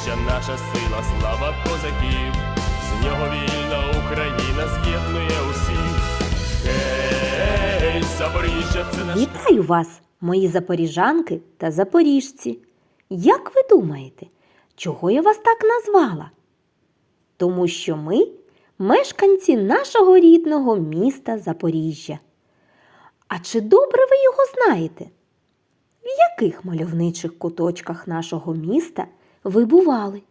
Запоріжжя наша сила, слава козаків, з нього вільна Україна з'єднує усіх. Гей, Запоріжжя, це наш Вітаю вас, мої запоріжанки та запоріжці. Як ви думаєте, чого я вас так назвала? Тому що ми мешканці нашого рідного міста Запоріжжя. А чи добре ви його знаєте? В яких мальовничих куточках нашого міста ви бували?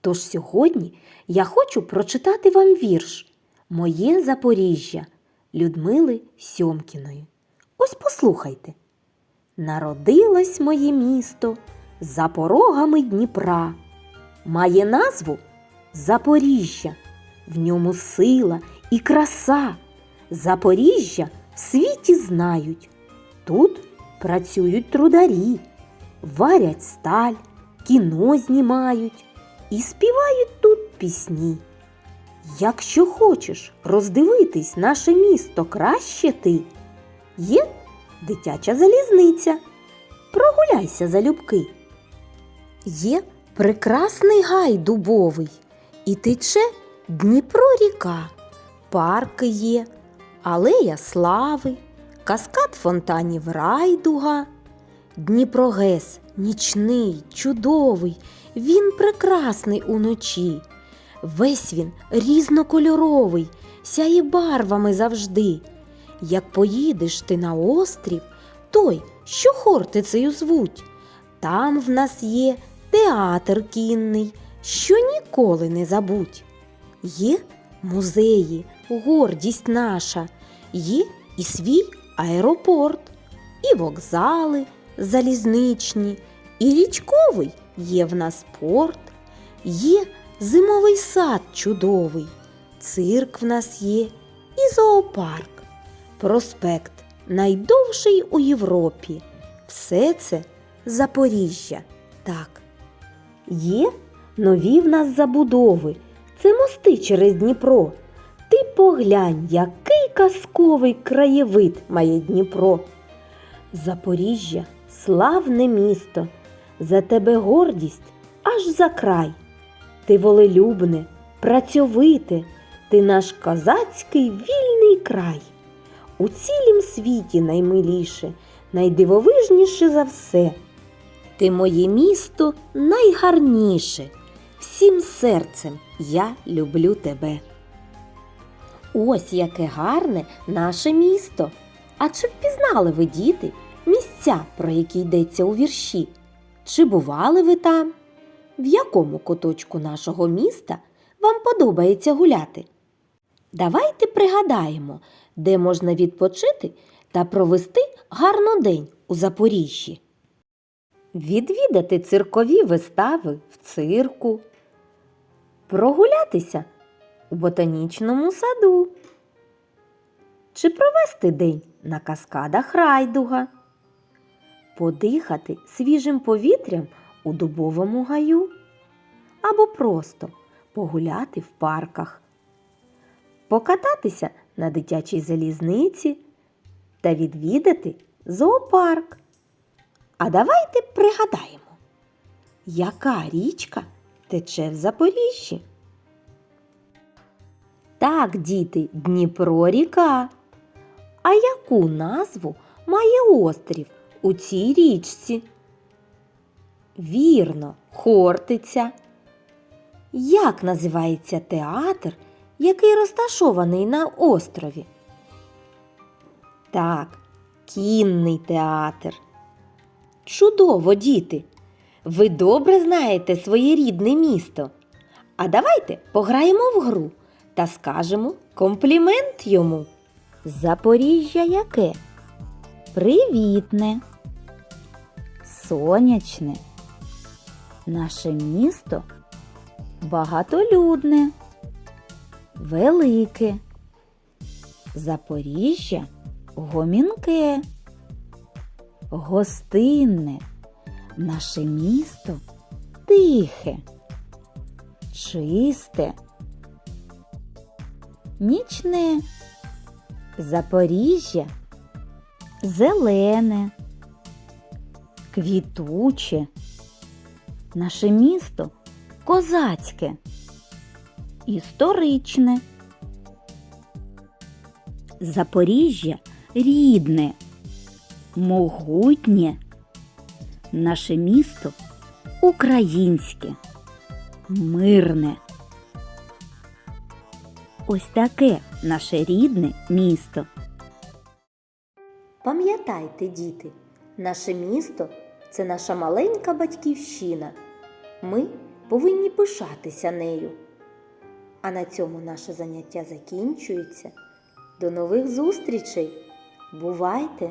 Тож сьогодні я хочу прочитати вам вірш Моє Запоріжжя Людмили Сьомкіної. Ось послухайте. Народилось моє місто за порогами Дніпра. Має назву Запоріжжя. В ньому сила і краса. Запоріжжя в світі знають. Тут працюють трударі, варять сталь, кіно знімають і співають тут пісні. Якщо хочеш роздивитись наше місто краще ти, є дитяча залізниця. Прогуляйся залюбки. Є прекрасний гай дубовий, і тече Дніпро ріка, парки є, алея слави, каскад фонтанів райдуга. Дніпрогес нічний, чудовий, він прекрасний уночі. Весь він різнокольоровий, сяє барвами завжди. Як поїдеш ти на острів, той, що Хортицею звуть, там в нас є театр кінний, що ніколи не забудь. Є музеї, гордість наша, є і свій аеропорт, і вокзали залізничні, і річковий є в нас порт, є зимовий сад чудовий, цирк в нас є і зоопарк, проспект найдовший у Європі. Все це Запоріжжя. Так. Є нові в нас забудови. Це мости через Дніпро. Ти поглянь, який казковий краєвид має Дніпро. Запоріжжя славне місто, за тебе гордість аж за край. Ти волелюбне, працьовите, ти наш козацький вільний край. У цілім світі наймиліше, найдивовижніше за все. Ти моє місто найгарніше. Всім серцем я люблю тебе. Ось яке гарне наше місто. А чи впізнали ви, діти, місця, про які йдеться у вірші? Чи бували ви там? В якому куточку нашого міста вам подобається гуляти? Давайте пригадаємо, де можна відпочити та провести гарно день у Запоріжжі. Відвідати циркові вистави в цирку, прогулятися у ботанічному саду чи провести день на каскадах райдуга, подихати свіжим повітрям у дубовому гаю або просто погуляти в парках, покататися на дитячій залізниці та відвідати зоопарк. А давайте пригадаємо, яка річка тече в Запоріжжі? Так, діти, Дніпро ріка. А яку назву має острів у цій річці? Вірно, Хортиця. Як називається театр, який розташований на острові? Так, кінний театр. Чудово, діти! Ви добре знаєте своє рідне місто. А давайте пограємо в гру та скажемо комплімент йому. Запоріжжя яке? Привітне, сонячне. Наше місто багатолюдне, велике. Запоріжжя гомінке, гостинне. Наше місто тихе, чисте, нічне. Запоріжжя зелене, квітуче, Наше місто козацьке, історичне. Запоріжжя рідне, могутнє. Наше місто українське, мирне. Ось таке наше рідне місто. Пам'ятайте, діти, наше місто це наша маленька батьківщина. Ми повинні пишатися нею. А на цьому наше заняття закінчується. До нових зустрічей! Бувайте!